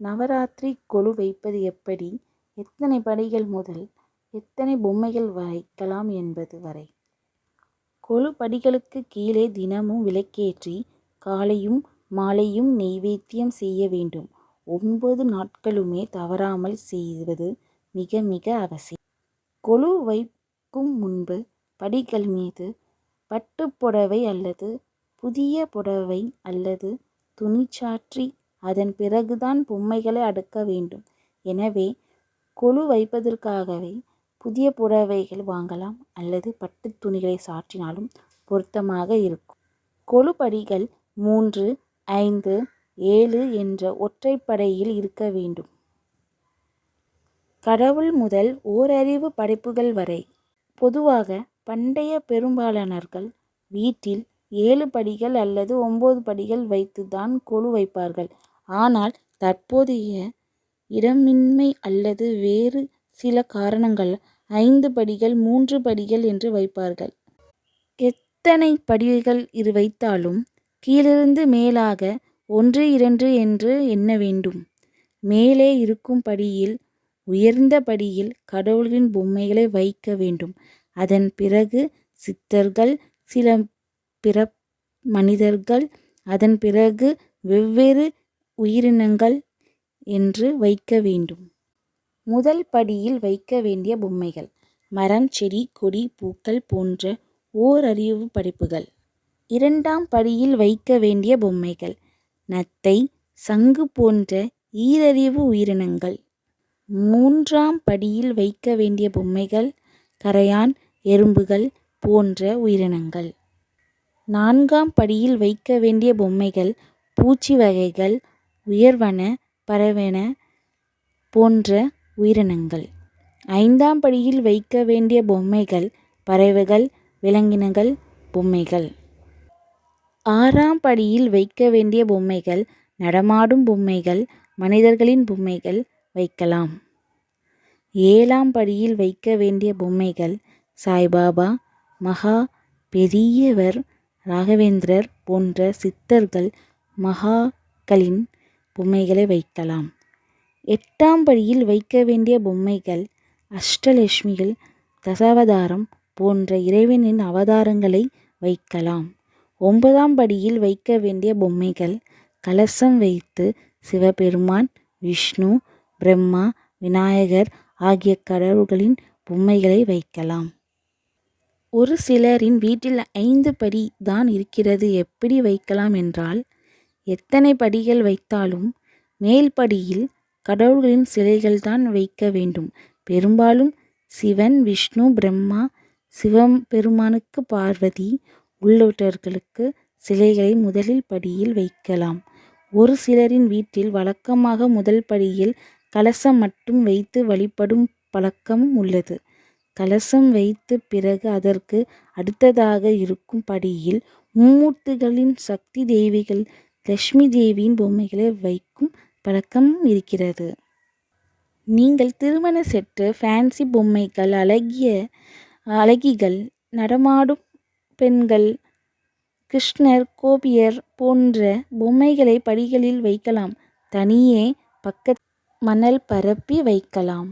நவராத்திரி கொலு வைப்பது எப்படி? எத்தனை படிகள் முதல் எத்தனை பொம்மைகள் வைக்கலாம் என்பது வரை? கொலு படிகளுக்கு கீழே தினமும் விளக்கேற்றி காலையும் மாலையும் நெய்வேத்தியம் செய்ய வேண்டும். ஒன்பது நாட்களுமே தவறாமல் செய்வது மிக மிக அவசியம். கொலு வைக்கும் முன்பு படிகள் மீது பட்டு புடவை அல்லது புதிய புடவை அல்லது துணி சாற்றி அதன் பிறகுதான் பொம்மைகளை அடுக்க வேண்டும். எனவே கொலு வைப்பதற்காகவே புதிய புடவைகள் வாங்கலாம் அல்லது பட்டு துணிகளை சாற்றினாலும் பொருத்தமாக இருக்கும். கொலு படிகள் மூன்று ஐந்து ஏழு என்ற ஒற்றைப்படையில் இருக்க வேண்டும். கடவுள் முதல் ஓரறிவு படைப்புகள் வரை. பொதுவாக பண்டைய பெரும்பாலானர்கள் வீட்டில் ஏழு படிகள் அல்லது ஒன்பது படிகள் வைத்து தான் கொலு வைப்பார்கள். ஆனால் தற்போதைய இடமின்மை அல்லது வேறு சில காரணங்கள் ஐந்து படிகள் மூன்று படிகள் என்று வைப்பார்கள். எத்தனை படிகள் இரு வைத்தாலும் கீழிருந்து மேலாக ஒன்று இரண்டு என்று எண்ண வேண்டும். மேலே இருக்கும் படியில் உயர்ந்த படியில் கடவுளின் பொம்மைகளை வைக்க வேண்டும். அதன் பிறகு சித்தர்கள் சில பிற மனிதர்கள் அதன் பிறகு வெவ்வேறு உயிரினங்கள் என்று வைக்க வேண்டும். முதல் படியில் வைக்க வேண்டிய பொம்மைகள் மரம் செடி கொடி பூக்கள் போன்ற ஓரறிவு படைப்புகள். இரண்டாம் படியில் வைக்க வேண்டிய பொம்மைகள் நத்தை சங்கு போன்ற ஈரறிவு உயிரினங்கள். மூன்றாம் படியில் வைக்க வேண்டிய பொம்மைகள் கரையான் எறும்புகள் போன்ற உயிரினங்கள். நான்காம் படியில் வைக்க வேண்டிய பொம்மைகள் பூச்சி வகைகள் உயர்வன பறவைன போன்ற உயிரினங்கள். ஐந்தாம் படியில் வைக்க வேண்டிய பொம்மைகள் பறவைகள் விலங்கினங்கள் பொம்மைகள். ஆறாம் படியில் வைக்க வேண்டிய பொம்மைகள் நடமாடும் பொம்மைகள் மனிதர்களின் பொம்மைகள் வைக்கலாம். ஏழாம் படியில் வைக்க வேண்டிய பொம்மைகள் சாய்பாபா மகா பெரியவர் ராகவேந்திரர் போன்ற சித்தர்கள் மகாக்களின் பொம்மைகளை வைக்கலாம். எட்டாம் படியில் வைக்க வேண்டிய பொம்மைகள் அஷ்டலட்சுமிகள் தசாவதாரம் போன்ற இறைவனின் அவதாரங்களை வைக்கலாம். ஒன்பதாம் படியில் வைக்க வேண்டிய பொம்மைகள் கலசம் வைத்து சிவபெருமான் விஷ்ணு பிரம்மா விநாயகர் ஆகிய கடவுள்களின் பொம்மைகளை வைக்கலாம். ஒரு சிலரின் வீட்டில் ஐந்து படி தான் இருக்கிறது. எப்படி வைக்கலாம் என்றால் எத்தனை படிகள் வைத்தாலும் மேல் படியில் கடவுள்களின் சிலைகள் தான் வைக்க வேண்டும். பெரும்பாலும் சிவன் விஷ்ணு பிரம்மா சிவபெருமானுக்கு பார்வதி உள்ளிட்டவர்களுக்கு சிலைகளை முதலில் படியில் வைக்கலாம். ஒரு சிலரின் வீட்டில் வழக்கமாக முதல் படியில் கலசம் மட்டும் வைத்து வழிபடும் பழக்கமும் உள்ளது. கலசம் வைத்து பிறகு அதற்கு அடுத்ததாக இருக்கும் படியில் மும்மூர்த்திகளின் சக்தி தேவிகள் லட்சுமி தேவியின் பொம்மைகளை வைக்கும் பழக்கம் இருக்கிறது. நீங்கள் திருமண செட்டு ஃபேன்சி பொம்மைகள் அழகிய அழகிகள் நடமாடும் பெண்கள் கிருஷ்ணர் கோபியர் போன்ற பொம்மைகளை படிகளில் வைக்கலாம். தனியே பக்க மணல் பரப்பி வைக்கலாம்.